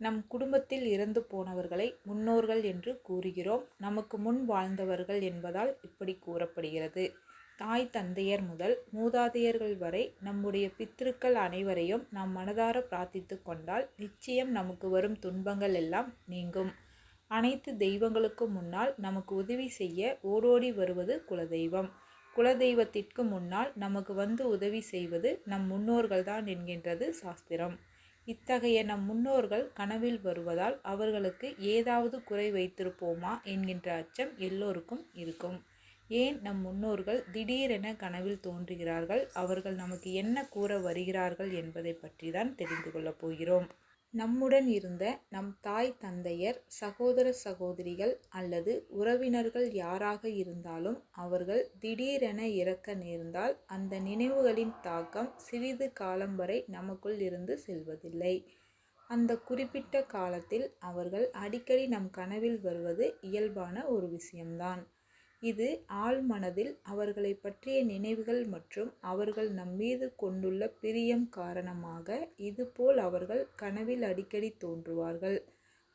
நம் குடும்பத்தில் இறந்து போனவர்களை முன்னோர்கள் என்று கூறுகிறோம். நமக்கு முன் வாழ்ந்தவர்கள் என்பதால் இப்படி கூறப்படுகிறது. தாய் தந்தையர் முதல் மூதாதையர்கள் வரை நம்முடைய பித்திருக்கள் அனைவரையும் நாம் மனதார பிரார்த்தித்து கொண்டால் நிச்சயம் நமக்கு வரும் துன்பங்கள் எல்லாம் நீங்கும். அனைத்து தெய்வங்களுக்கும் முன்னால் நமக்கு உதவி செய்ய ஓடோடி வருவது குலதெய்வம். குலதெய்வத்திற்கு முன்னால் நமக்கு வந்து உதவி செய்வது நம் முன்னோர்கள்தான் என்கின்றது சாஸ்திரம். இத்தகைய நம் முன்னோர்கள் கனவில் வருவதால் அவர்களுக்கு ஏதாவது குறை வைத்திருப்போமா என்கின்ற அச்சம் எல்லோருக்கும் இருக்கும். ஏன் நம் முன்னோர்கள் திடீரென கனவில் தோன்றுகிறார்கள்? அவர்கள் நமக்கு என்ன கூற வருகிறார்கள் என்பதை பற்றி தான் தெரிந்து கொள்ளப் போகிறோம். நம்முடன் இருந்த நம் தாய் தந்தையர் சகோதர சகோதரிகள் அல்லது உறவினர்கள் யாராக இருந்தாலும் அவர்கள் திடீரென இறக்க நேர்ந்தால் அந்த நினைவுகளின் தாக்கம் சிறிது காலம் வரை நமக்குள் இருந்து செல்வதில்லை. அந்த குறிப்பிட்ட காலத்தில் அவர்கள் அடிக்கடி நம் கனவில் வருவது இயல்பான ஒரு விஷயம்தான். இது ஆழ்மனதில் அவர்களை பற்றிய நினைவுகள் மற்றும் அவர்கள் நம்மீது கொண்டுள்ள பிரியம் காரணமாக இதுபோல் அவர்கள் கனவில் அடிக்கடி தோன்றுவார்கள்.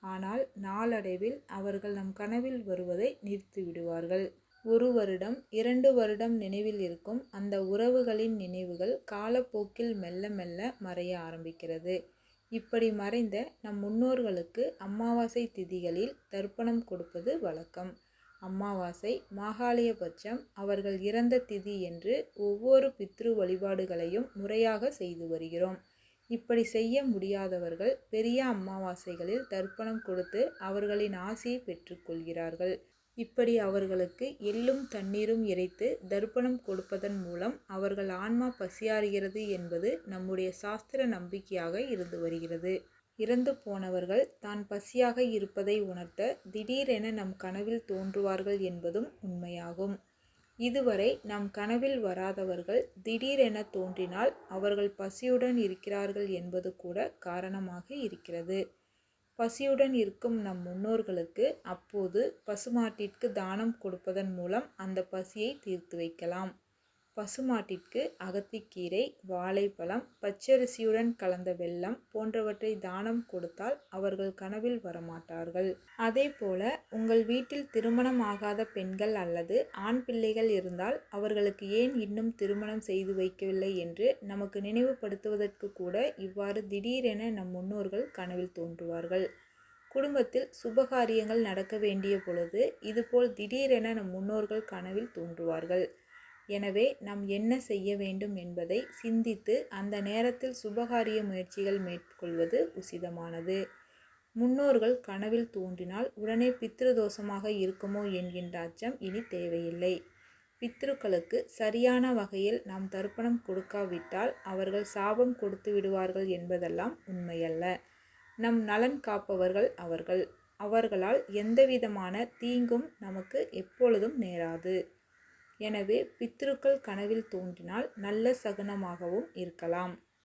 ஆனால் நாளடைவில் அவர்கள் நம் கனவில் வருவதை நிறுத்திவிடுவார்கள் ஒரு வருடம் இரண்டு வருடம் நினைவில் இருக்கும் அந்த உறவுகளின் நினைவுகள் காலப்போக்கில் மெல்ல மெல்ல மறைய ஆரம்பிக்கிறது. இப்படி மறைந்த நம் முன்னோர்களுக்கு அமாவாசை திதிகளில் தர்ப்பணம் கொடுப்பது வழக்கம். அமாவாசை மாகாளியபட்சம் அவர்கள் இறந்த திதி என்று ஒவ்வொரு பித்ரு வழிபாடுகளையும் முறையாக செய்து வருகிறோம். இப்படி செய்ய முடியாதவர்கள் பெரிய அமாவாசைகளில் தர்ப்பணம் கொடுத்து அவர்களின் ஆசையை பெற்றுக்கொள்கிறார்கள் இப்படி அவர்களுக்கு எள்ளும் தண்ணீரும் இறைத்து தர்ப்பணம் கொடுப்பதன் மூலம் அவர்கள் ஆன்மா பசியாறுகிறது என்பது நம்முடைய சாஸ்திர நம்பிக்கையாக இருந்து வருகிறது. இறந்து போனவர்கள் தான் பசியாக இருப்பதை உணர்த்த திடீரென நம் கனவில் தோன்றுவார்கள் என்பதும் உண்மையாகும். இதுவரை நம் கனவில் வராதவர்கள் திடீரென தோன்றினால் அவர்கள் பசியுடன் இருக்கிறார்கள் என்பது கூட காரணமாக இருக்கிறது. பசியுடன் இருக்கும் நம் முன்னோர்களுக்கு அப்போது பசுமாட்டிற்கு தானம் கொடுப்பதன் மூலம் அந்த பசியை தீர்த்து வைக்கலாம். பசுமாட்டிற்கு அகத்திக்கீரை வாழைப்பழம் பச்சரிசியுடன் கலந்த வெல்லம் போன்றவற்றை தானம் கொடுத்தால் அவர்கள் கனவில் வரமாட்டார்கள். அதே போல உங்கள் வீட்டில் திருமணம் ஆகாத பெண்கள் அல்லது ஆண் பிள்ளைகள் இருந்தால் அவர்களுக்கு ஏன் இன்னும் திருமணம் செய்து வைக்கவில்லை என்று நமக்கு நினைவுபடுத்துவதற்கு கூட இவ்வாறு திடீரென நம் முன்னோர்கள் கனவில் தோன்றுவார்கள். குடும்பத்தில் சுபகாரியங்கள் நடக்க வேண்டிய பொழுது இதுபோல் திடீரென நம் முன்னோர்கள் கனவில் தோன்றுவார்கள். எனவே நாம் என்ன செய்ய வேண்டும் என்பதை சிந்தித்து அந்த நேரத்தில் சுபகாரிய முயற்சிகள் மேற்கொள்வது உசிதமானது. முன்னோர்கள் கனவில் தோன்றினால் உடனே பித்ருதோஷமாக இருக்குமோ என்கின்ற அச்சம் இனி தேவையில்லை. பித்ருக்களுக்கு சரியான வகையில் நாம் தர்ப்பணம் கொடுக்காவிட்டால் அவர்கள் சாபம் கொடுத்து விடுவார்கள் என்பதெல்லாம் உண்மையல்ல. நம் நலன் காப்பவர்கள் அவர்கள். அவர்களால் எந்தவிதமான தீங்கும் நமக்கு எப்பொழுதும் நேராது. எனவே பித்ருக்கள் கனவில் தோன்றினால் நல்ல சகுனமாகவும் இருக்கலாம்.